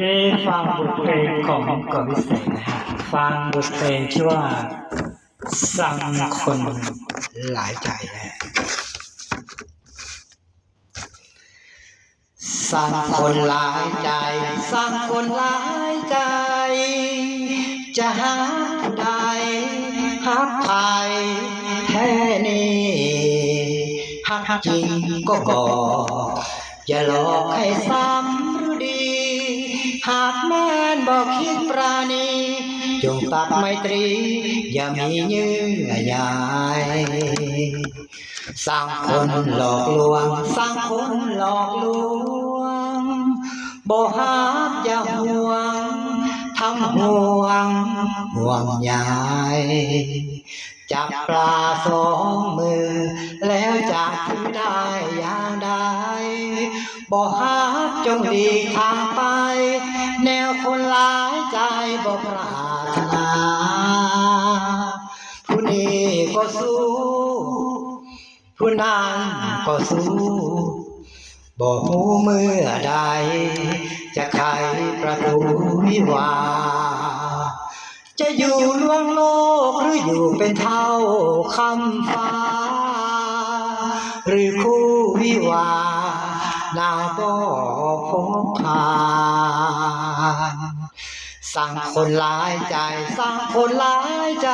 ที่ฟังบทเพลงของกอวิเศษนะฮะฟังบทเพลงชื่อว่าสั่งคนหลายใจนะฮะสั่งคนหลายใจสั่งคนหลายใจ จะหาใดหักใครแท้นี่หักจริงก็บออย่าหลอกให้ซ้ำหรือดี หากแม่นบอกคิดปราณีจงตัดไมตรี อย่ามีเยื่อใยสร้างคนหลอกลวง สร้างคนหลอกลวงบ่ฮักอย่าห่วงทำห่วงห่วงใยจับปลาสองมือ แล้วจะถือได้อย่า บ่ฮักจงดีทางไป แนวคนหลายใจบ่ปรารถนาผู้นี้ก็สู้ผู้นั้นก็สู้บอกหูเมื่อใด จะไขประตูวิวา จะอยู่ล่วงโลกหรืออยู่เป็นเท่าคำฟ้า หรือคู่วิวา นางก็พบผ่านสั่งคนหลายใจสั่งคนหลายใจ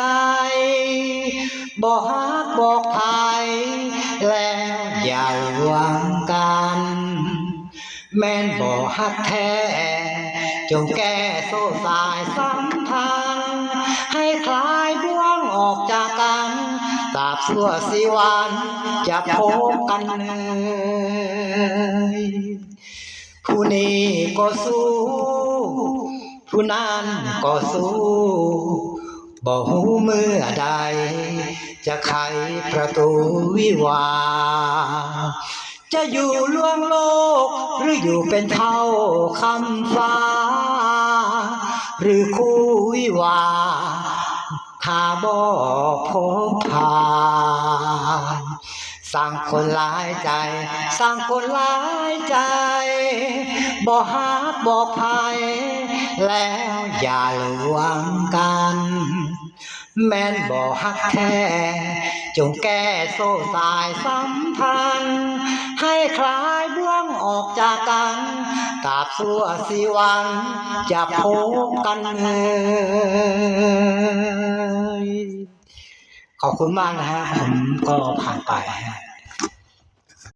บอกฮักบอกไทยแล้วอย่าหวังกัน แม่นบอกฮักแท้จงแก้โซ่สายสัมพันธ์ให้ ตราบสั่วสิวันจะพบกันเลยผู้นี้ก็สู้ ผู้นั้นก็สู้บอกหูเมื่อใด จะไขประตูวิวา จะอยู่ล่วงโลก หรืออยู่เป็นเท่าคำฟ้า หรือคู่วิวา ห์ข้าบ่พบผ่านสร้างคนหลายใจ สร้างคนหลายใจ บ่ฮักบอกภัย แล้วอย่าหลวงกัน แม่นบ่ฮักแท้จงแก้โซ่สายสัมพันธ์ ให้คลายบ่วงออกจากกัน ตาบสัวสีวัง จะพบกันเลยขอบคุณมากนะฮะผมก็ผ่านไปฮะ